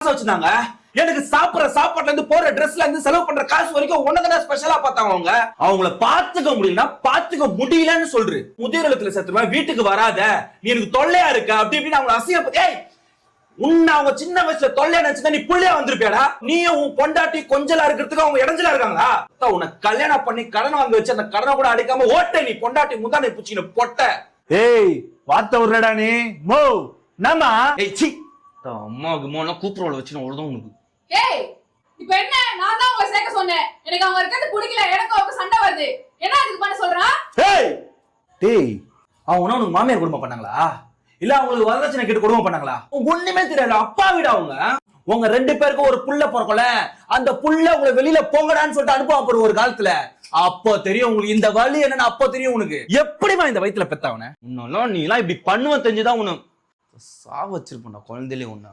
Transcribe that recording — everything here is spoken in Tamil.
காசு வச்சிருந்தாங்க. எனக்கு சாப்பிடுற சாப்பாட்டுல இருந்து போற ட்ரெஸ்ல இருந்து செலவு பண்ற காசு வரைக்கும் உனக்கு ஸ்பெஷலா பார்த்தாங்க அவங்க. அவங்கள பாத்துக்க முடியலன்னா பாத்துக்க முடியலன்னு சொல்று. முதியோர் இல்லத்துல சேர்த்துருவா வீட்டுக்கு வராத நீ எனக்கு தொல்லையா இருக்க அப்படி இப்படின்னு அவங்க அசிங்க ஏய் உன்னை அவங்க சின்ன வயசுல தொல்லையா நினைச்சுதான் நீ புள்ளையா வந்திருப்பியாடா? நீயும் உன் பொண்டாட்டி கொஞ்சலா இருக்கிறதுக்கு அவங்க இடைஞ்சலா இருக்காங்களா? உன்னை கல்யாணம் பண்ணி கடன் வாங்க வச்சு அந்த கடனை கூட அடிக்காம ஓட்ட நீ பொண்டாட்டி முந்தானை பூச்சின பொட்ட. ஏய் வார்த்தை விடுறடா நீ. மோ நம்ம ஏய் சி அம்மாவுக்கு மோனா கூப்பிரோல வச்சு நான் உழுதும் உனக்கு. ஏய் இப்ப என்ன? நான் தான் உங்களை சேர்க்க சொன்னேன். எனக்கு அவங்க இருக்கிறது பிடிக்கல. எனக்கு அவங்க சண்டை வருது. என்ன அதுக்கு பண்ண சொல்றான் ஏய்! டேய் அவங்க உனக்கு மாமியார் குடும்பம் பண்ணாங்களா? இல்ல அவங்களுக்கு வரதட்சணை கேட்டு குடும்பம் பண்ணாங்களா? உங்க ஒண்ணுமே தெரியல அப்பா வீடு அவங்க? உங்க ரெண்டு பேருக்கும் ஒரு புள்ள பிறக்கல. அந்த புள்ள உங்களை வெளியில போங்கடான்னு சொல்லிட்டு அனுப்புவாங்க ஒரு காலத்துல. அப்போ தெரியும் உங்களுக்கு இந்த வலி என்னன்னு அப்போ தெரியும் உனக்கு. எப்படிமா இந்த வயித்துல பெத்தவன? இன்னும் நீ எல்லாம் இப்படி பண்ணுவ தெரிஞ்சுதான் உனக்கு சா நான் குழந்தையிலே ஒன்றா